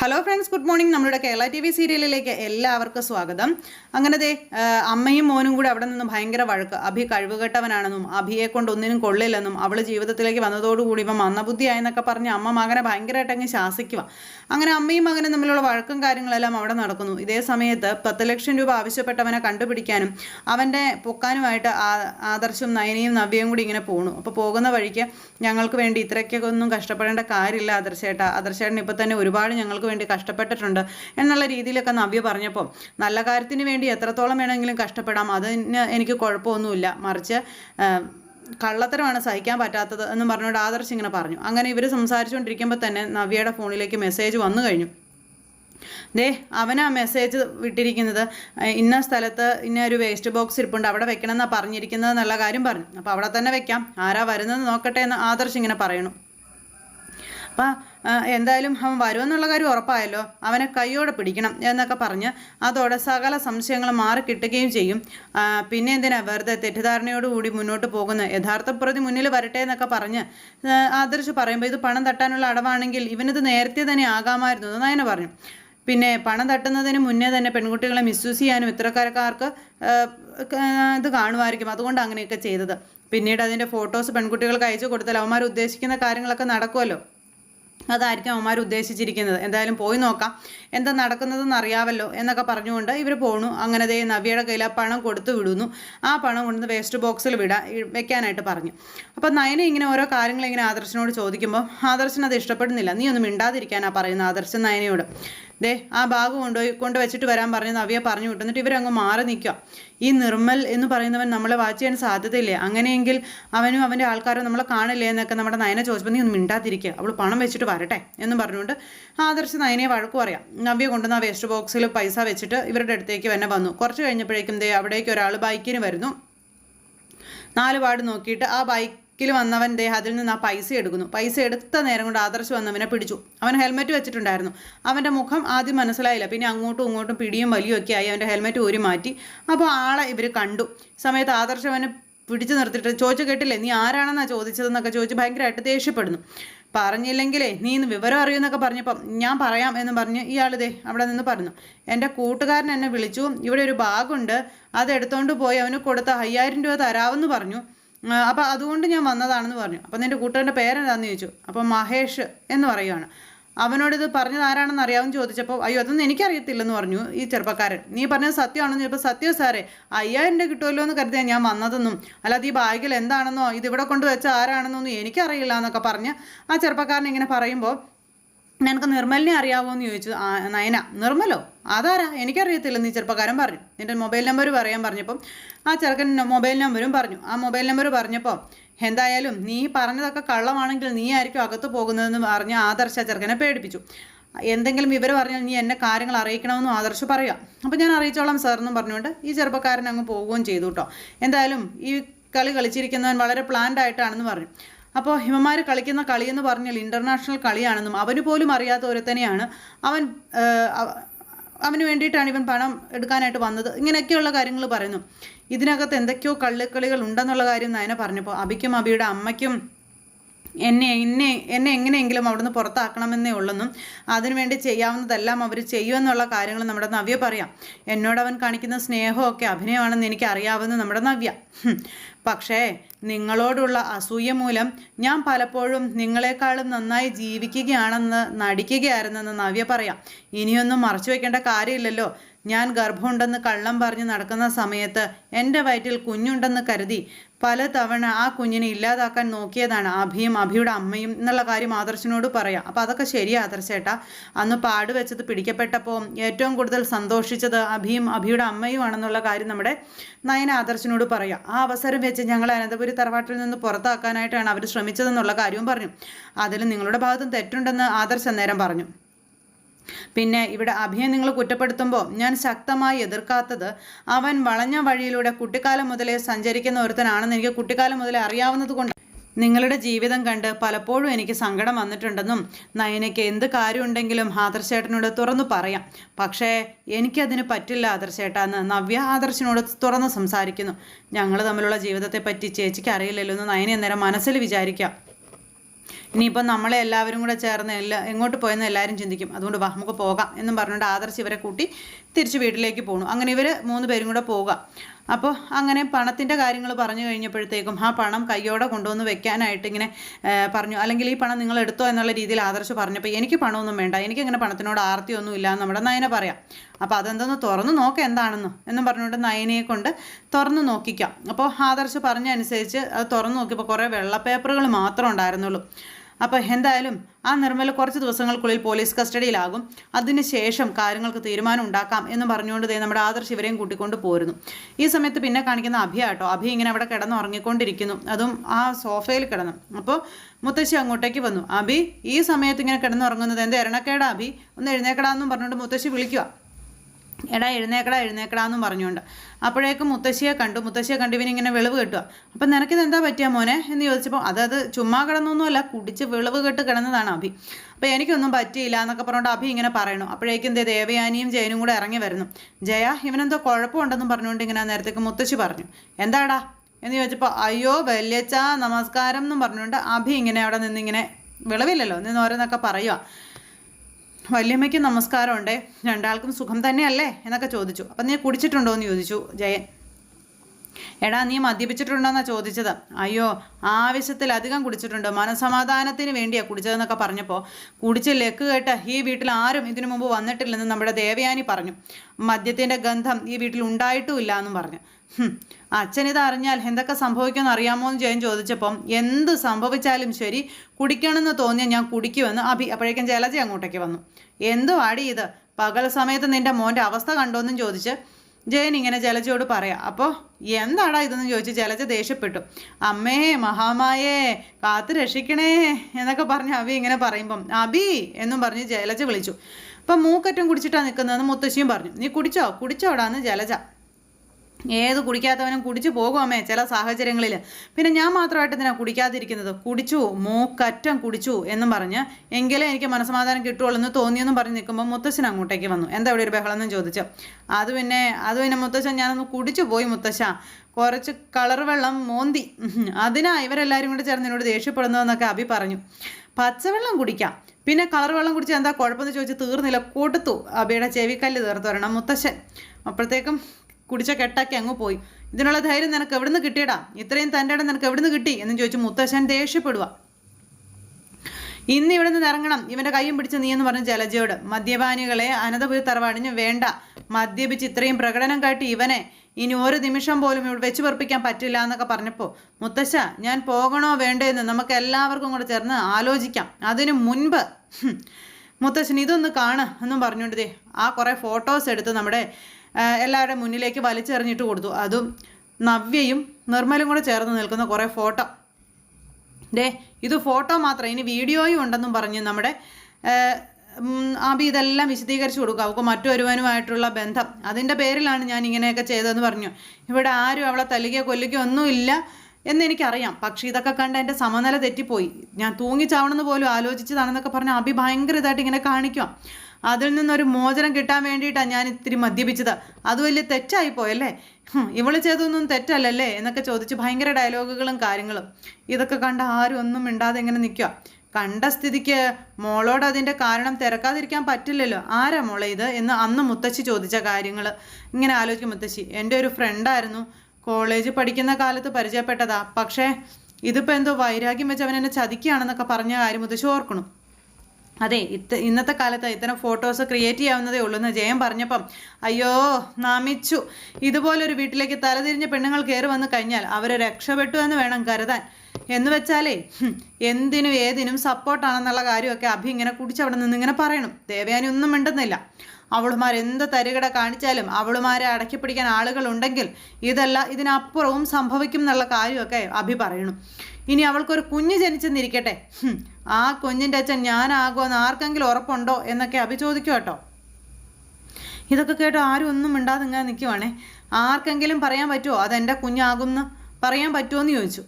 Hello friends good morning നമ്മുടെ Kerala T V സീരിയലിലേക്ക് എല്ലാവർക്കും സ്വാഗതം. അങ്ങനെ ദേ അമ്മയും മോനും കൂടി അവിടെ നിന്ന് ഭയങ്കര വഴക്ക്. അഭി കഴിവുകെട്ടവനാണെന്നും അഭിയെ കൊണ്ട് ഒന്നിനും കൊള്ളില്ലെന്നും അവൾ ജീവിതത്തിലേക്ക് വന്നതോടുകൂടി ഇപ്പം മന്നബുദ്ധിയായെന്നൊക്കെ പറഞ്ഞ് അമ്മ മകനെ ഭയങ്കരമായിട്ട് അങ്ങ് ശാസിക്കുക അങ്ങനെ അമ്മയും മകനും തമ്മിലുള്ള വഴക്കും കാര്യങ്ങളെല്ലാം അവിടെ നടക്കുന്നു. ഇതേ സമയത്ത് പത്ത് ലക്ഷം രൂപ ആവശ്യപ്പെട്ടവനെ കണ്ടുപിടിക്കാനും അവന്റെ പൊക്കാനുമായിട്ട് ആദർശും നയനയും നവ്യയും കൂടി ഇങ്ങനെ പോണു. അപ്പോൾ പോകുന്ന വഴിക്ക് ഞങ്ങൾക്ക് വേണ്ടി ഇത്രയ്ക്കൊന്നും കഷ്ടപ്പെടേണ്ട കാര്യമില്ല ആദർശേട്ട. ആദർശേട്ടൻ ഇപ്പോൾ തന്നെ ഒരുപാട് ഞങ്ങൾക്ക് വേണ്ടി കഷ്ടപ്പെട്ടിട്ടുണ്ട്. എന്നുള്ള രീതിയിലൊക്കെ നവ്യ പറഞ്ഞപ്പോൾ നല്ല കാര്യത്തിന് വേണ്ടി എത്രത്തോളം വേണമെങ്കിലും കഷ്ടപ്പെടാം അതിന് എനിക്ക് കുഴപ്പമൊന്നുമില്ല. മറിച്ച് കള്ളത്തരമാണ് സഹിക്കാൻ പറ്റാത്തത് എന്ന് പറഞ്ഞുകൊണ്ട് ആദർശ് ഇങ്ങനെ പറഞ്ഞു. അങ്ങനെ ഇവർ സംസാരിച്ചുകൊണ്ടിരിക്കുമ്പോൾ തന്നെ നവ്യയുടെ ഫോണിലേക്ക് മെസ്സേജ് വന്നു കഴിഞ്ഞു. ദേ അവനാ മെസ്സേജ് വിട്ടിരിക്കുന്നത്. ഇന്ന സ്ഥലത്ത് ഇന്ന ഒരു വേസ്റ്റ് ബോക്സ് ഇരിപ്പുണ്ട് അവിടെ വെക്കണമെന്നാണ് പറഞ്ഞിരിക്കുന്നത് എന്നുള്ള കാര്യം പറഞ്ഞു. അപ്പോൾ അവിടെ തന്നെ വെക്കാം. ആരാ വരുന്നത് നോക്കട്ടെ എന്ന് ആദർശ് ഇങ്ങനെ പറയണു. അപ്പം എന്തായാലും അവൻ വരുമെന്നുള്ള കാര്യം ഉറപ്പായല്ലോ. അവനെ കൈയോടെ പിടിക്കണം എന്നൊക്കെ പറഞ്ഞ് അതോടെ സകല സംശയങ്ങൾ മാറി കിട്ടുകയും ചെയ്യും. പിന്നെ എന്തിനാ വെറുതെ തെറ്റിദ്ധാരണയോടുകൂടി മുന്നോട്ട് പോകുന്നത്? യഥാർത്ഥ പ്രതി മുന്നിൽ വരട്ടെ എന്നൊക്കെ പറഞ്ഞ് ആദർശ് പറയുമ്പോൾ ഇത് പണം തട്ടാനുള്ള അടവാണെങ്കിൽ ഇവനിത് നേരത്തെ തന്നെ ആകാമായിരുന്നു എന്ന് നയന പറഞ്ഞു. പിന്നെ പണം തട്ടുന്നതിന് മുന്നേ തന്നെ പെൺകുട്ടികളെ മിസ്യൂസ് ചെയ്യാനും ഇത്തരക്കാർക്ക് ഇത് കാണുമായിരിക്കും. അതുകൊണ്ട് അങ്ങനെയൊക്കെ ചെയ്തത്. പിന്നീട് അതിന്റെ ഫോട്ടോസ് പെൺകുട്ടികൾക്ക് അയച്ചു കൊടുത്താൽ അവന്മാർ ഉദ്ദേശിക്കുന്ന കാര്യങ്ങളൊക്കെ നടക്കുമല്ലോ. അതായിരിക്കും അവന്മാർ ഉദ്ദേശിച്ചിരിക്കുന്നത്. എന്തായാലും പോയി നോക്കാം. എന്താ നടക്കുന്നതെന്ന് അറിയാമല്ലോ എന്നൊക്കെ പറഞ്ഞുകൊണ്ട് ഇവർ പോണു. അങ്ങനെ ദേ നവ്യയുടെ കയ്യിൽ ആ പണം കൊടുത്തു വിടുന്നു. ആ പണം കൊണ്ടുവന്ന് വേസ്റ്റ് ബോക്സിൽ വിടാൻ വെക്കാനായിട്ട് പറഞ്ഞു. അപ്പം നയന ഇങ്ങനെ ഓരോ കാര്യങ്ങൾ ഇങ്ങനെ ആദർശനോട് ചോദിക്കുമ്പോൾ ആദർശൻ അത് ഇഷ്ടപ്പെടുന്നില്ല. നീ ഒന്നും മിണ്ടാതിരിക്കാനാണ് പറയുന്നത് ആദർശൻ നയനയോട്. ദേ ആ ബാഗ് കൊണ്ടുപോയി കൊണ്ട് വെച്ചിട്ട് വരാൻ പറഞ്ഞ് നവ്യ പറഞ്ഞു വിട്ടു. എന്നിട്ട് ഇവരങ്ങ് മാറി നിൽക്കുക. ഈ നിർമ്മൽ എന്ന് പറയുന്നവൻ നമ്മളെ വാച്ച് ചെയ്യാൻ സാധ്യതയില്ലേ? അങ്ങനെയെങ്കിൽ അവനും അവന്റെ ആൾക്കാരും നമ്മളെ കാണില്ലേ എന്നൊക്കെ നമ്മുടെ നയനെ ചോദിച്ചപ്പോൾ നീ ഒന്ന് മിണ്ടാതിരിക്കുക അവൾ പണം വെച്ചിട്ട് വരട്ടെ എന്ന് പറഞ്ഞുകൊണ്ട് ആദർശ് നയനെ വഴക്കു പറയാം. നവ്യ കൊണ്ടുവന്ന ആ വേസ്റ്റ് ബോക്സിൽ പൈസ വെച്ചിട്ട് ഇവരുടെ അടുത്തേക്ക് തന്നെ വന്നു. കുറച്ച് കഴിഞ്ഞപ്പോഴേക്കും ദേ അവിടേക്ക് ഒരാൾ ബൈക്കിന് വരുന്നു. നാല് പാട് നോക്കിയിട്ട് ആ ബൈക്കിൽ വന്നവൻ ദേ അതിൽ നിന്ന് ആ പൈസ എടുക്കുന്നു. പൈസ എടുത്ത നേരം കൊണ്ട് ആദർശ് വന്നവനെ പിടിച്ചു. അവൻ ഹെൽമെറ്റ് വെച്ചിട്ടുണ്ടായിരുന്നു. അവന്റെ മുഖം ആദ്യം മനസ്സിലായില്ല. പിന്നെ അങ്ങോട്ടും ഇങ്ങോട്ടും പിടിയും വലിയും ഒക്കെ ആയി അവന്റെ ഹെൽമെറ്റ് ഊരി മാറ്റി. അപ്പോൾ ആളെ ഇവർ കണ്ടു. സമയത്ത് ആദർശ് അവനെ പിടിച്ചു നിർത്തിയിട്ട് ചോദിച്ചു കേട്ടില്ലേ? നീ ആരാണെന്നാണ് ചോദിച്ചതെന്നൊക്കെ ചോദിച്ച് ഭയങ്കരമായിട്ട് ദേഷ്യപ്പെടുന്നു. പറഞ്ഞില്ലെങ്കിലേ നീ ഇന്ന് വിവരം അറിയുമെന്നൊക്കെ പറഞ്ഞപ്പം ഞാൻ പറയാം എന്ന് പറഞ്ഞ് ഇയാൾ ദേ അവിടെ നിന്ന് പറഞ്ഞു. എന്റെ കൂട്ടുകാരൻ എന്നെ വിളിച്ചു. ഇവിടെ ഒരു ബാഗുണ്ട്. അത് എടുത്തോണ്ട് പോയി അവന് കൊടുത്ത അയ്യായിരം രൂപ തരാമെന്ന് പറഞ്ഞു. ആ, അപ്പം അതുകൊണ്ട് ഞാൻ വന്നതാണെന്ന് പറഞ്ഞു. അപ്പം നിന്റെ കൂട്ടുകാരന്റെ പേരെന്താണെന്ന് ചോദിച്ചു. അപ്പോൾ മഹേഷ് എന്ന് പറയുവാണ്. അവനോട് ഇത് പറഞ്ഞത് ആരാണെന്ന് അറിയാമെന്ന് ചോദിച്ചപ്പോൾ അയ്യോ അതൊന്നും എനിക്കറിയത്തില്ലെന്ന് പറഞ്ഞു ഈ ചെറുപ്പക്കാരൻ. നീ പറഞ്ഞത് സത്യമാണെന്ന് ചോദിച്ചപ്പോൾ സത്യം സാറേ അയ്യായിരം രൂപ കിട്ടുമല്ലോ എന്ന് കരുതിയാൽ ഞാൻ വന്നതെന്നും അല്ലാതെ ഈ ബാഗിൽ എന്താണെന്നോ ഇത് ഇവിടെ കൊണ്ടുവച്ച ആരാണെന്നോ ഒന്നും എനിക്കറിയില്ല എന്നൊക്കെ പറഞ്ഞ് ആ ചെറുപ്പക്കാരൻ ഇങ്ങനെ പറയുമ്പോൾ നിനക്ക് നിർമ്മലിനെ അറിയാവോ എന്ന് ചോദിച്ചു നയന. നിർമ്മലോ? അതാരാ? എനിക്കറിയത്തില്ല നീ ചെറുപ്പക്കാരൻ പറഞ്ഞു. നിന്റെ മൊബൈൽ നമ്പർ പറയാൻ പറഞ്ഞപ്പം ആ ചെറുക്കൻ മൊബൈൽ നമ്പരും പറഞ്ഞു. ആ മൊബൈൽ നമ്പർ പറഞ്ഞപ്പോൾ എന്തായാലും നീ പറഞ്ഞതൊക്കെ കള്ളമാണെങ്കിൽ നീ ആയിരിക്കും അകത്ത് പോകുന്നതെന്ന് പറഞ്ഞ് ആദർശ ചെറുക്കനെ പേടിപ്പിച്ചു. എന്തെങ്കിലും വിവരം പറഞ്ഞാൽ നീ എന്നെ കാര്യങ്ങൾ അറിയിക്കണമെന്നും ആദർശ് പറയുക അപ്പോൾ ഞാൻ അറിയിച്ചോളാം സാർ എന്നും പറഞ്ഞുകൊണ്ട് ഈ ചെറുപ്പക്കാരൻ അങ്ങ് പോവുകയും ചെയ്തു കേട്ടോ. എന്തായാലും ഈ കളി കളിച്ചിരിക്കുന്നവൻ വളരെ പ്ലാൻഡ് ആയിട്ടാണെന്ന് പറഞ്ഞു. അപ്പോൾ ഹിമന്മാർ കളിക്കുന്ന കളി എന്ന് പറഞ്ഞാൽ ഇന്റർനാഷണൽ കളിയാണെന്നും അവന് പോലും അറിയാത്ത ഒരുത്തനെയാണ് അവൻ അവന് വേണ്ടിയിട്ടാണ് ഇവൻ പണം എടുക്കാനായിട്ട് വന്നത്. ഇങ്ങനെയൊക്കെയുള്ള കാര്യങ്ങൾ പറയുന്നു. ഇതിനകത്ത് എന്തൊക്കെയോ കള്ളിക്കളികൾ ഉണ്ടെന്നുള്ള കാര്യം നയന പറഞ്ഞപ്പോൾ അബിക്കും അബിയുടെ അമ്മയ്ക്കും എന്നെ എന്നെ എന്നെ എങ്ങനെയെങ്കിലും അവിടുന്ന് പുറത്താക്കണമെന്നേ ഉള്ളെന്നും അതിനുവേണ്ടി ചെയ്യാവുന്നതെല്ലാം അവർ ചെയ്യുമെന്നുള്ള കാര്യങ്ങൾ നമ്മുടെ നവ്യ പറയാം. എന്നോട് അവൻ കാണിക്കുന്ന സ്നേഹമൊക്കെ അഭിനയമാണെന്ന് എനിക്ക് അറിയാവുന്ന നമ്മുടെ നവ്യ. പക്ഷേ നിങ്ങളോടുള്ള അസൂയ മൂലം ഞാൻ പലപ്പോഴും നിങ്ങളെക്കാളും നന്നായി ജീവിക്കുകയാണെന്ന് നടിക്കുകയായിരുന്നെന്ന് നവ്യ പറയാം. ഇനിയൊന്നും മറച്ചു വയ്ക്കേണ്ട കാര്യമില്ലല്ലോ. ഞാൻ ഗർഭമുണ്ടെന്ന് കള്ളം പറഞ്ഞ് നടക്കുന്ന സമയത്ത് എന്റെ വയറ്റിൽ കുഞ്ഞുണ്ടെന്ന് കരുതി പലതവണ ആ കുഞ്ഞിനെ ഇല്ലാതാക്കാൻ നോക്കിയതാണ് അഭിയും അഭിയുടെ അമ്മയും എന്നുള്ള കാര്യം ആദർശനോട് പറയാം. അപ്പോൾ അതൊക്കെ ശരി ആദർശേട്ടാ. അന്ന് പാട് വെച്ചത് പിടിക്കപ്പെട്ടപ്പോൾ ഏറ്റവും കൂടുതൽ സന്തോഷിച്ചത് അഭിയും അഭിയുടെ അമ്മയുമാണെന്നുള്ള കാര്യം നമ്മുടെ നയന ആദർശനോട് പറയാം. ആ അവസരം വെച്ച് ഞങ്ങൾ അനന്തപുരി തറവാട്ടിൽ നിന്ന് പുറത്താക്കാനായിട്ടാണ് അവർ ശ്രമിച്ചതെന്നുള്ള കാര്യവും പറഞ്ഞു. അതിൽ നിങ്ങളുടെ ഭാഗത്തും തെറ്റുണ്ടെന്ന് ആദർശ് നേരം പറഞ്ഞു. പിന്നെ ഇവിടെ അഭിയെ നിങ്ങൾ കുറ്റപ്പെടുത്തുമ്പോൾ ഞാൻ ശക്തമായി എതിർക്കാത്തത് അവൻ വളഞ്ഞ വഴിയിലൂടെ കുട്ടിക്കാലം മുതലേ സഞ്ചരിക്കുന്ന ഒരുത്തനാണെന്ന് എനിക്ക് കുട്ടിക്കാലം മുതലേ അറിയാവുന്നത് കൊണ്ട് നിങ്ങളുടെ ജീവിതം കണ്ട് പലപ്പോഴും എനിക്ക് സങ്കടം വന്നിട്ടുണ്ടെന്നും നയനയ്ക്ക് എന്ത് കാര്യമുണ്ടെങ്കിലും ആദർശേട്ടനോട് തുറന്നു പറയാം. പക്ഷേ എനിക്കതിന് പറ്റില്ല ആദർശേട്ടാ എന്ന് നവ്യ ആദർശനോട് തുറന്ന് സംസാരിക്കുന്നു. ഞങ്ങൾ തമ്മിലുള്ള ജീവിതത്തെ പറ്റി ചേച്ചിക്ക് അറിയില്ലല്ലോ എന്ന് നയനെ അന്നേരം മനസ്സിൽ വിചാരിക്കാം. ഇനിയിപ്പം നമ്മളെ എല്ലാവരും കൂടെ ചേർന്ന് എല്ലാ എങ്ങോട്ട് പോയെന്ന് എല്ലാവരും ചിന്തിക്കും. അതുകൊണ്ട് വാ നമുക്ക് പോകാം എന്നും പറഞ്ഞുകൊണ്ട് ആദർശ് ഇവരെ കൂട്ടി തിരിച്ച് വീട്ടിലേക്ക് പോകണു അങ്ങനെ ഇവർ മൂന്ന് പേരും കൂടെ പോകാം അപ്പോൾ അങ്ങനെ പണത്തിന്റെ കാര്യങ്ങൾ പറഞ്ഞു കഴിഞ്ഞപ്പോഴത്തേക്കും ആ പണം കയ്യോടെ കൊണ്ടുവന്ന് വെക്കാനായിട്ട് ഇങ്ങനെ പറഞ്ഞു. അല്ലെങ്കിൽ ഈ പണം നിങ്ങൾ എടുത്തോ എന്നുള്ള രീതിയിൽ ആദർശ് പറഞ്ഞപ്പോൾ എനിക്ക് പണമൊന്നും വേണ്ട. എനിക്ക് അങ്ങനെ പണത്തിനോട് ആർത്തിയൊന്നും ഇല്ല എന്ന് നമ്മുടെ നയന പറയാം. അപ്പോൾ അതെന്തെന്ന് തുറന്ന് നോക്കാം എന്താണെന്ന് എന്നും പറഞ്ഞുകൊണ്ട് നയനയെ കൊണ്ട് തുറന്ന് നോക്കിക്കാം. അപ്പോൾ ആദർശ് പറഞ്ഞ അനുസരിച്ച് അത് തുറന്ന് നോക്കിയപ്പോൾ കുറേ വെള്ള പേപ്പറുകൾ മാത്രം ഉണ്ടായിരുന്നുള്ളൂ. അപ്പോൾ എന്തായാലും ആ നിർമ്മല കുറച്ച് ദിവസങ്ങൾക്കുള്ളിൽ പോലീസ് കസ്റ്റഡിയിലാകും. അതിനുശേഷം കാര്യങ്ങൾക്ക് തീരുമാനം ഉണ്ടാക്കാം എന്ന് പറഞ്ഞുകൊണ്ട് ദേ നമ്മുടെ ആദർശ് ഇവരെയും കൂട്ടിക്കൊണ്ട് പോരുന്നു. ഈ സമയത്ത് പിന്നെ കാണിക്കുന്ന അഭി കേട്ടോ അഭി ഇങ്ങനെ അവിടെ കിടന്ന് ഉറങ്ങിക്കൊണ്ടിരിക്കുന്നു. അതും ആ സോഫയിൽ കിടന്നു. അപ്പോൾ മുത്തശ്ശി അങ്ങോട്ടേക്ക് വന്നു. അഭി ഈ സമയത്ത് ഇങ്ങനെ കിടന്നുറങ്ങുന്നത് എന്ത്? എരണക്കേടാ അഭി. ഒന്ന് എഴുന്നേക്കടാന്നും പറഞ്ഞുകൊണ്ട് മുത്തശ്ശി വിളിക്കുക എടാ എഴുന്നേക്കടാ എഴുന്നേക്കടാ എന്നും പറഞ്ഞുകൊണ്ട്. അപ്പോഴേക്കും മുത്തശ്ശിയെ കണ്ടു. മുത്തശ്ശിയെ കണ്ടു ഇവനിങ്ങനെ വെളിവ് കെട്ടുക അപ്പം നിനക്കിത് എന്താ പറ്റിയ മോനെ എന്ന് ചോദിച്ചപ്പോൾ അതത് ചുമ്മാ കിടന്നൊന്നുമല്ല കുടിച്ച് വിളവ് കെട്ട് കിടന്നതാണ് അഭി. അപ്പോൾ എനിക്കൊന്നും പറ്റിയില്ല എന്നൊക്കെ പറഞ്ഞുകൊണ്ട് അഭി ഇങ്ങനെ പറയണു അപ്പോഴേക്കും ദേ ദേവയാനിയും ജയനും കൂടെ ഇറങ്ങി വരുന്നു. ജയ ഇവനെന്തോ കുഴപ്പമുണ്ടെന്നും പറഞ്ഞുകൊണ്ട് ഇങ്ങനെ നേരത്തേക്ക് മുത്തശ്ശി പറഞ്ഞു. എന്താടാ? എന്ന് ചോദിച്ചപ്പോൾ അയ്യോ വല്യച്ച നമസ്കാരം എന്നും പറഞ്ഞുകൊണ്ട് അഭി ഇങ്ങനെ അവിടെ നിന്നിങ്ങനെ വിളവില്ലല്ലോ നിന്ന് ഓരോന്നൊക്കെ പറയുക വല്യമ്മയ്ക്ക് നമസ്കാരമുണ്ട്. രണ്ടാൾക്കും സുഖം തന്നെയല്ലേ? എന്നൊക്കെ ചോദിച്ചു. അപ്പം നീ കുടിച്ചിട്ടുണ്ടോ എന്ന് ചോദിച്ചു ജയൻ. എടാ നീ മദ്യപിച്ചിട്ടുണ്ടോന്നാ ചോദിച്ചത്. അയ്യോ ആവശ്യത്തിലധികം കുടിച്ചിട്ടുണ്ട്. മനസമാധാനത്തിന് വേണ്ടിയാ കുടിച്ചതെന്നൊക്കെ പറഞ്ഞപ്പോൾ കുടിച്ച് ലക്ക് കേട്ട് ഈ വീട്ടിൽ ആരും ഇതിനു മുമ്പ് വന്നിട്ടില്ലെന്ന് നമ്മുടെ ദേവയാനി പറഞ്ഞു. മദ്യത്തിന്റെ ഗന്ധം ഈ വീട്ടിൽ ഉണ്ടായിട്ടുമില്ല എന്നും പറഞ്ഞു. അച്ഛൻ അറിഞ്ഞാൽ എന്തൊക്കെ സംഭവിക്കുമെന്ന് അറിയാമോ എന്ന് ജയൻ ചോദിച്ചപ്പം എന്ത് സംഭവിച്ചാലും ശരി കുടിക്കണമെന്ന് തോന്നിയ ഞാൻ കുടിക്കുമെന്ന് അഭി അപ്പോഴേക്കും ജലജ അങ്ങോട്ടേക്ക് വന്നു. എന്തു ആടി ഇത്? പകൽ സമയത്ത് നിന്റെ മോന്റെ അവസ്ഥ കണ്ടോന്നും ചോദിച്ച് ജയൻ ഇങ്ങനെ ജലജയോട് പറയാം അപ്പോൾ എന്താടാ ഇതെന്ന് ചോദിച്ച് ജലജ ദേഷ്യപ്പെട്ടു. അമ്മേ മഹാമായേ കാത്തു രക്ഷിക്കണേ എന്നൊക്കെ പറഞ്ഞ് അബി ഇങ്ങനെ പറയുമ്പം അബി എന്നും പറഞ്ഞ് ജലജ വിളിച്ചു. അപ്പം മൂക്കറ്റം കുടിച്ചിട്ടാണ് നിൽക്കുന്നതെന്ന് മുത്തശ്ശിയും പറഞ്ഞു. നീ കുടിച്ചോ? കുടിച്ചോടാന്ന് ജലജ. ഏത് കുടിക്കാത്തവനും കുടിച്ചു പോകുമേ ചില സാഹചര്യങ്ങളിൽ. പിന്നെ ഞാൻ മാത്രമായിട്ട് ഇതിനെ കുടിക്കാതിരിക്കുന്നത്? കുടിച്ചു മൂക്കറ്റം കുടിച്ചു എന്നും പറഞ്ഞ് എങ്കിലും എനിക്ക് മനസ്സമാധാനം കിട്ടുള്ളൂ എന്ന് തോന്നിയെന്നും പറഞ്ഞ് നിൽക്കുമ്പോൾ മുത്തശ്ശൻ അങ്ങോട്ടേക്ക് വന്നു. എന്താ ഇവിടെ ഒരു ബഹളം എന്നും ചോദിച്ചു. അത് പിന്നെ അത് പിന്നെ മുത്തശ്ശൻ ഞാനൊന്ന് കുടിച്ചു പോയി മുത്തശ്ശ. കുറച്ച് കളർ വെള്ളം മോന്തി. അതിനാ ഇവരെല്ലാവരും കൂടെ ചേർന്ന് എന്നോട് ദേഷ്യപ്പെടുന്നതെന്നൊക്കെ അഭി പറഞ്ഞു. പച്ചവെള്ളം കുടിക്കാം. പിന്നെ കളർ വെള്ളം കുടിച്ച് എന്താ കുഴപ്പമെന്ന് ചോദിച്ച് തീർന്നില്ല. കൊടുത്തു അബിയുടെ ചെവിക്കല്ല് തീർത്ത് വരണം മുത്തശ്ശൻ. അപ്പോഴത്തേക്കും കുടിച്ച കെട്ടാക്കി അങ്ങ് പോയി. ഇതിനുള്ള ധൈര്യം നിനക്ക് എവിടുന്ന് കിട്ടിയടാ? ഇത്രയും തന്റെ ഇടം നിനക്ക് എവിടുന്ന് കിട്ടി? എന്ന് ചോദിച്ചു മുത്തശ്ശൻ ദേഷ്യപ്പെടുക ഇന്ന് ഇവിടെ നിന്ന് ഇറങ്ങണം ഇവന്റെ കൈയും പിടിച്ച് നീ എന്ന് പറഞ്ഞ ജലജയോട് മദ്യപാനികളെ അനന്തപുരി തറവാടിന് വേണ്ട. മദ്യപിച്ച് ഇത്രയും പ്രകടനം കാട്ടി ഇവനെ ഇനി ഒരു നിമിഷം പോലും ഇവിടെ വെച്ച് പറപ്പിക്കാൻ പറ്റില്ല എന്നൊക്കെ പറഞ്ഞപ്പോൾ മുത്തശ്ശ ഞാൻ പോകണോ വേണ്ടോ എന്ന് നമുക്ക് എല്ലാവർക്കും കൂടെ ചേർന്ന് ആലോചിക്കാം. അതിനു മുൻപ് മുത്തശ്ശൻ ഇതൊന്ന് കാണുക എന്നും പറഞ്ഞുകൊണ്ട് ആ കുറേ ഫോട്ടോസ് എടുത്ത് നമ്മുടെ ആ, എല്ലാവരുടെയും മുന്നിലേക്ക് വലിച്ചെറിഞ്ഞിട്ട് കൊടുത്തു. അതും നവ്യയും നിർമ്മലും കൂടെ ചേർന്ന് നിൽക്കുന്ന കുറേ ഫോട്ടോ. ഡേ ഇത് ഫോട്ടോ മാത്രം ഇനി വീഡിയോയും ഉണ്ടെന്നും പറഞ്ഞ് നമ്മുടെ ആബി ഇതെല്ലാം വിശദീകരിച്ചു കൊടുക്കും. അവൾക്ക് മറ്റൊരുവനുമായിട്ടുള്ള ബന്ധം. അതിന്റെ പേരിലാണ് ഞാൻ ഇങ്ങനെയൊക്കെ ചെയ്തതെന്ന് പറഞ്ഞു. ഇവിടെ ആരും അവളെ തല്ലുകയോ കൊല്ലുകയോ ഒന്നുമില്ല എന്ന് എനിക്കറിയാം. പക്ഷേ ഇതൊക്കെ കണ്ട് എന്റെ സമനില തെറ്റിപ്പോയി. ഞാൻ തൂങ്ങിച്ചാവണമെന്ന് പോലും ആലോചിച്ചതാണെന്നൊക്കെ പറഞ്ഞ് അബി ഭയങ്കര ഇതായിട്ട് ഇങ്ങനെ കാണിക്കാം അതിൽ നിന്നൊരു മോചനം കിട്ടാൻ വേണ്ടിയിട്ടാണ് ഞാൻ ഇത്തിരി മദ്യപിച്ചത്. അത് വലിയ തെറ്റായി പോയല്ലേ? ഇവൾ ചെയ്തൊന്നും തെറ്റല്ലല്ലേ? എന്നൊക്കെ ചോദിച്ച് ഭയങ്കര ഡയലോഗുകളും കാര്യങ്ങളും. ഇതൊക്കെ കണ്ട ആരും ഒന്നും മിണ്ടാതെ ഇങ്ങനെ നിൽക്കുക കണ്ട സ്ഥിതിക്ക് മോളോട് അതിന്റെ കാരണം തിരക്കാതിരിക്കാൻ പറ്റില്ലല്ലോ. ആരാ മോളെ ഇത്? എന്ന് അന്ന് മുത്തശ്ശി ചോദിച്ച കാര്യങ്ങൾ ഇങ്ങനെ ആലോചിക്കും മുത്തശ്ശി. എന്റെ ഒരു ഫ്രണ്ടായിരുന്നു. കോളേജ് പഠിക്കുന്ന കാലത്ത് പരിചയപ്പെട്ടതാ. പക്ഷേ ഇതിപ്പോൾ എന്തോ വൈരാഗ്യം വെച്ച് അവൻ എന്നെ ചതിക്കുകയാണെന്നൊക്കെ പറഞ്ഞ കാര്യം മുത്തശ്ശി ഓർക്കണം. അതെ ഇത്ത ഇന്നത്തെ കാലത്ത് ഇത്തരം ഫോട്ടോസ് ക്രിയേറ്റ് ചെയ്യാവുന്നതേ ഉള്ളൂ എന്ന് ജയം പറഞ്ഞപ്പം അയ്യോ നാമിച്ചു. ഇതുപോലൊരു വീട്ടിലേക്ക് തലതിരിഞ്ഞ പെണ്ണുങ്ങൾ കയറി വന്നു കഴിഞ്ഞാൽ അവരെ രക്ഷപ്പെട്ടു എന്ന് വേണം കരുതാൻ. എന്ന് വെച്ചാലേ എന്തിനും ഏതിനും സപ്പോർട്ടാണെന്നുള്ള കാര്യമൊക്കെ അഭി ഇങ്ങനെ കുടിച്ചവിടെ നിന്ന് ഇങ്ങനെ പറയണം. ദേവയാനി ഒന്നും മിണ്ടുന്നില്ല. അവളുമാർ എന്ത് തരികട കാണിച്ചാലും അവളുമാരെ അടക്കി പിടിക്കാൻ ആളുകളുണ്ടെങ്കിൽ ഇതല്ല ഇതിനപ്പുറവും സംഭവിക്കും എന്നുള്ള കാര്യമൊക്കെ അഭി പറയുന്നു ഇനി അവൾക്കൊരു കുഞ്ഞ് ജനിച്ചെന്നിരിക്കട്ടെ. ആ കുഞ്ഞിന്റെ അച്ഛൻ ഞാനാകുമെന്ന് ആർക്കെങ്കിലും ഉറപ്പുണ്ടോ എന്നൊക്കെ അഭി ചോദിക്കും കേട്ടോ. ഇതൊക്കെ കേട്ടോ ആരും ഒന്നും മിണ്ടാതെ ഇങ്ങനെ നിൽക്കുവാണേ ആർക്കെങ്കിലും പറയാൻ പറ്റുമോ അതെന്റെ കുഞ്ഞാകുമെന്ന് പറയാൻ പറ്റുമോ എന്ന് ചോദിച്ചു.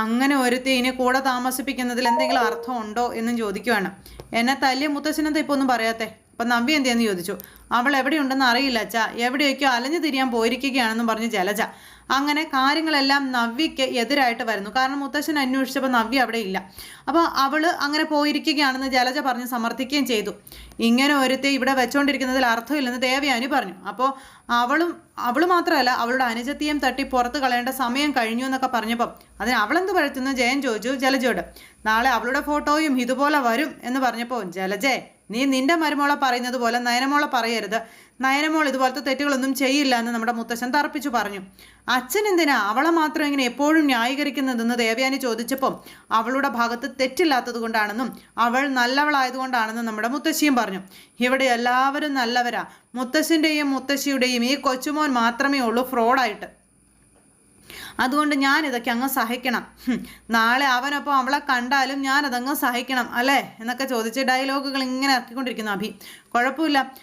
അങ്ങനെ ഒരുത്തി ഇനി കൂടെ താമസിപ്പിക്കുന്നതിൽ എന്തെങ്കിലും അർത്ഥമുണ്ടോ എന്നും ചോദിക്കുവാണ്. എന്നെ തല്ലിയ മുത്തശ്ശനെന്താ ഇപ്പോൾ ഒന്നും പറയാത്തെ? അപ്പം നവ്യ എന്തെന്ന് ചോദിച്ചു? അവൾ എവിടെയുണ്ടെന്ന് അറിയില്ല അച്ഛാ. എവിടെയൊക്കെയോ അലഞ്ഞു തിരിയാൻ പോയിരിക്കുകയാണെന്നും പറഞ്ഞ് ജലജ. അങ്ങനെ കാര്യങ്ങളെല്ലാം നവ്യയ്ക്ക് എതിരായിട്ട് വരുന്നു. കാരണം മുത്തശ്ശൻ അന്വേഷിച്ചപ്പോൾ നവ്യ അവിടെ ഇല്ല. അപ്പോൾ അവൾ അങ്ങനെ പോയിരിക്കുകയാണെന്ന് ജലജ പറഞ്ഞ് സമർത്ഥിക്കുകയും ചെയ്തു. ഇങ്ങനെ ഒരുത്തെ ഇവിടെ വെച്ചുകൊണ്ടിരിക്കുന്നതിൽ അർത്ഥമില്ലെന്ന് ദേവയാനി പറഞ്ഞു. അപ്പോൾ അവളും അവൾ മാത്രമല്ല അവളുടെ അനുജത്തിയും തട്ടി പുറത്ത് കളയേണ്ട സമയം കഴിഞ്ഞു എന്നൊക്കെ പറഞ്ഞപ്പം അതിന് അവളെന്ത് പഴുത്തുന്നു? ജയൻ ചോദിച്ചു ജലജയോട് നാളെ അവളുടെ ഫോട്ടോയും ഇതുപോലെ വരും എന്ന് പറഞ്ഞപ്പോൾ ജലജേ നീ നിന്റെ മരുമോളെ പറയുന്നത് പോലെ നയനമോളെ പറയരുത്. നയനമോൾ ഇതുപോലത്തെ തെറ്റുകളൊന്നും ചെയ്യില്ല എന്ന് നമ്മുടെ മുത്തശ്ശൻ തറപ്പിച്ചു പറഞ്ഞു. അച്ഛൻ എന്തിനാ അവളെ മാത്രം ഇങ്ങനെ എപ്പോഴും ന്യായീകരിക്കുന്നതെന്ന് ദേവയാനി ചോദിച്ചപ്പം അവളുടെ ഭാഗത്ത് തെറ്റില്ലാത്തത് കൊണ്ടാണെന്നും അവൾ നല്ലവളായതുകൊണ്ടാണെന്നും നമ്മുടെ മുത്തശ്ശിയും പറഞ്ഞു. ഇവിടെ എല്ലാവരും നല്ലവരാ. മുത്തശ്ശന്റെയും മുത്തശ്ശിയുടെയും ഈ കൊച്ചുമോൻ മാത്രമേ ഉള്ളൂ ഫ്രോഡായിട്ട്. അതുകൊണ്ട് ഞാൻ ഇതൊക്കെ അങ്ങ് സഹിക്കണം. നാളെ അവനൊപ്പം അവളെ കണ്ടാലും ഞാൻ സഹിക്കണം അല്ലേ? എന്നൊക്കെ ചോദിച്ച് ഡയലോഗുകൾ ഇങ്ങനെ ഇറക്കിക്കൊണ്ടിരിക്കുന്നു അഭി. കുഴപ്പമില്ല.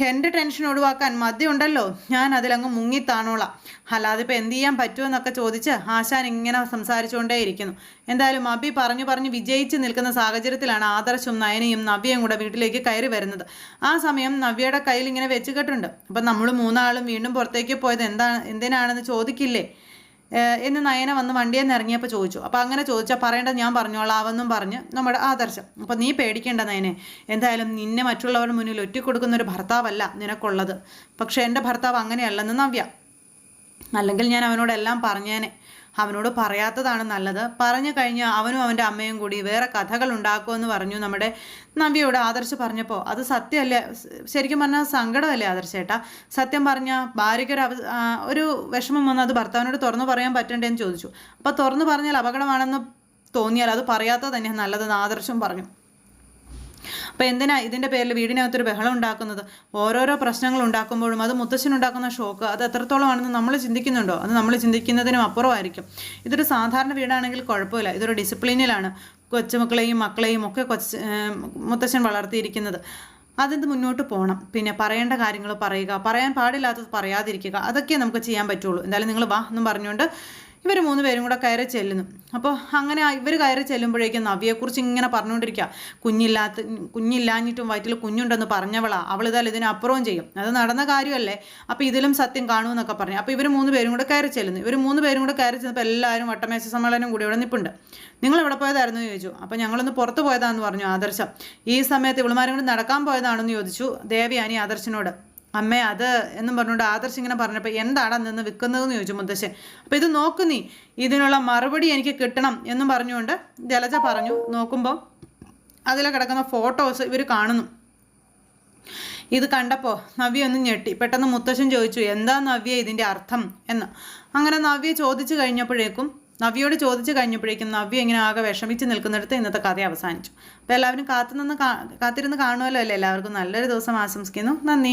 എന്റെ ടെൻഷൻ ഒഴിവാക്കാൻ മദ്യം ഉണ്ടല്ലോ. ഞാൻ അതിലങ്ങ് മുങ്ങിത്താണോളാം അല്ലാതെ ഇപ്പം എന്ത് ചെയ്യാൻ പറ്റുമെന്നൊക്കെ ചോദിച്ച് ആശാൻ ഇങ്ങനെ സംസാരിച്ചുകൊണ്ടേയിരിക്കുന്നു. എന്തായാലും അബി പറഞ്ഞു പറഞ്ഞ് വിജയിച്ച് നിൽക്കുന്ന സാഹചര്യത്തിലാണ് ആദർശും നയനയും നവ്യയും കൂടെ വീട്ടിലേക്ക് കയറി വരുന്നത്. ആ സമയം നവ്യയുടെ കയ്യിൽ ഇങ്ങനെ വെച്ച് കെട്ടുണ്ട്. അപ്പം നമ്മൾ മൂന്നാളും വീണ്ടും പുറത്തേക്ക് പോയത് എന്താണ് എന്തിനാണെന്ന് ചോദിക്കില്ലേ? എന്ന് നയന വന്ന് വണ്ടിയിൽ നിന്ന് ഇറങ്ങിയപ്പോൾ ചോദിച്ചു. അപ്പോൾ അങ്ങനെ ചോദിച്ചാൽ പറയേണ്ട ഞാൻ പറഞ്ഞോളാവെന്നും പറഞ്ഞ് നമ്മുടെ ആദർശം. അപ്പോൾ നീ പേടിക്കേണ്ട നയനെ. എന്തായാലും നിന്നെ മറ്റുള്ളവരുടെ മുന്നിൽ ഒറ്റിക്കൊടുക്കുന്ന ഒരു ഭർത്താവല്ല നിനക്കുള്ളത്. പക്ഷേ എന്റെ ഭർത്താവ് അങ്ങനെയല്ലെന്ന് നവ്യ. അല്ലെങ്കിൽ ഞാൻ അവനോടെല്ലാം പറഞ്ഞേനെ. അവനോട് പറയാത്തതാണ് നല്ലത്. പറഞ്ഞു കഴിഞ്ഞാൽ അവനും അവന്റെ അമ്മയും കൂടി വേറെ കഥകൾ ഉണ്ടാക്കുമെന്ന് പറഞ്ഞു നമ്മുടെ നവ്യയോട് ആദർശ് പറഞ്ഞപ്പോൾ അത് സത്യമല്ലേ? ശരിക്കും പറഞ്ഞാൽ സങ്കടമല്ലേ ആദർശേട്ടാ? സത്യം പറഞ്ഞാൽ ഭാര്യയ്ക്കൊരു അവ ഒരു വിഷമം വന്ന് അത് ഭർത്താവിനോട് തുറന്നു പറയാൻ പറ്റണ്ടേന്ന് ചോദിച്ചു. അപ്പോൾ തുറന്നു പറഞ്ഞാൽ അപകടമാണെന്ന് തോന്നിയാൽ അത് പറയാത്തത് തന്നെ നല്ലതെന്ന് ആദർശം പറഞ്ഞു. അപ്പോൾ എന്തിനാ ഇതിന്റെ പേരിൽ വീടിനകത്തൊരു ബഹളം ഉണ്ടാക്കുന്നത്? ഓരോരോ പ്രശ്നങ്ങൾ ഉണ്ടാക്കുമ്പോഴും അത് മുത്തശ്ശനുണ്ടാക്കുന്ന ഷോക്ക് അത് എത്രത്തോളമാണെന്ന് നമ്മൾ ചിന്തിക്കുന്നുണ്ടോ? അത് നമ്മൾ ചിന്തിക്കുന്നതിനും അപ്പുറമായിരിക്കും. ഇതൊരു സാധാരണ വീടാണെങ്കിൽ കുഴപ്പമില്ല. ഇതൊരു ഡിസിപ്ലിനിലാണ് കൊച്ചുമക്കളെയും മക്കളെയും ഒക്കെ കൊച്ച് മുത്തശ്ശൻ വളർത്തിയിരിക്കുന്നത്. അതിന് മുന്നോട്ട് പോകണം പിന്നെ പറയേണ്ട കാര്യങ്ങൾ പറയുക. പറയാൻ പാടില്ലാത്തത് പറയാതിരിക്കുക. അതൊക്കെ നമുക്ക് ചെയ്യാൻ പറ്റുള്ളൂ. എന്തായാലും നിങ്ങൾ വാ എന്നും പറഞ്ഞുകൊണ്ട് ഇവർ മൂന്ന് പേരും കൂടെ കയറി ചെല്ലുന്നു. അപ്പോൾ അങ്ങനെ ഇവർ കയറി ചെല്ലുമ്പോഴേക്കും നവ്യയെക്കുറിച്ച് ഇങ്ങനെ പറഞ്ഞുകൊണ്ടിരിക്കുക കുഞ്ഞില്ലാത്ത കുഞ്ഞില്ലാഞ്ഞിട്ടും വയറ്റിൽ കുഞ്ഞുണ്ടെന്ന് പറഞ്ഞവളാ. അവളിതാൽ ഇതിനപ്പുറവും ചെയ്യും. അത് നടന്ന കാര്യമല്ലേ? അപ്പോൾ ഇതിലും സത്യം കാണുമെന്നൊക്കെ പറഞ്ഞു. അപ്പോൾ ഇവർ മൂന്ന് പേരും കൂടെ കയറി ചെല്ലുന്നു. ഇവർ മൂന്ന് പേരും കൂടെ കയറി ചെന്നപ്പോൾ എല്ലാവരും വട്ടമേശ സമ്മേളനം കൂടി ഇവിടെ നിൽപ്പുണ്ട് നിങ്ങൾ എവിടെ പോയതായിരുന്നു? ചോദിച്ചു. അപ്പോൾ ഞങ്ങളൊന്ന് പുറത്ത് പോയതാണെന്ന് പറഞ്ഞു ആദർശം. ഈ സമയത്ത് ഇവളുമാരും കൂടി നടക്കാൻ പോയതാണെന്ന് ചോദിച്ചു ദേവിയാനി ആദർശനോട്. അമ്മേ അത് എന്നും പറഞ്ഞുകൊണ്ട് ആദർശ് ഇങ്ങനെ പറഞ്ഞപ്പോൾ എന്താണ് നിന്ന് വിൽക്കുന്നതെന്ന് ചോദിച്ചു മുത്തശ്ശൻ. അപ്പോൾ ഇത് നോക്ക് നീ ഇതിനുള്ള മറുപടി എനിക്ക് കിട്ടണം എന്നും പറഞ്ഞുകൊണ്ട് ജലജ പറഞ്ഞു. നോക്കുമ്പോൾ അതിൽ കിടക്കുന്ന ഫോട്ടോസ് ഇവർ കാണുന്നു. ഇത് കണ്ടപ്പോൾ നവ്യ ഒന്ന് ഞെട്ടി. പെട്ടെന്ന് മുത്തശ്ശൻ ചോദിച്ചു എന്താ നവ്യ ഇതിന്റെ അർത്ഥം? എന്ന്. അങ്ങനെ നവ്യ ചോദിച്ചു കഴിഞ്ഞപ്പോഴേക്കും നവ്യയോട് ചോദിച്ചു കഴിഞ്ഞപ്പോഴേക്കും നവ്യ ഇങ്ങനെ ആകെ വിഷമിച്ച് നിൽക്കുന്നിടത്ത് ഇന്നത്തെ കഥ അവസാനിച്ചു. അപ്പോൾ എല്ലാവരും കാത്തുനിന്ന് കാത്തിരുന്ന് കാണുമല്ലോ അല്ലേ? എല്ലാവർക്കും നല്ലൊരു ദിവസം ആശംസിക്കുന്നു. നന്ദി.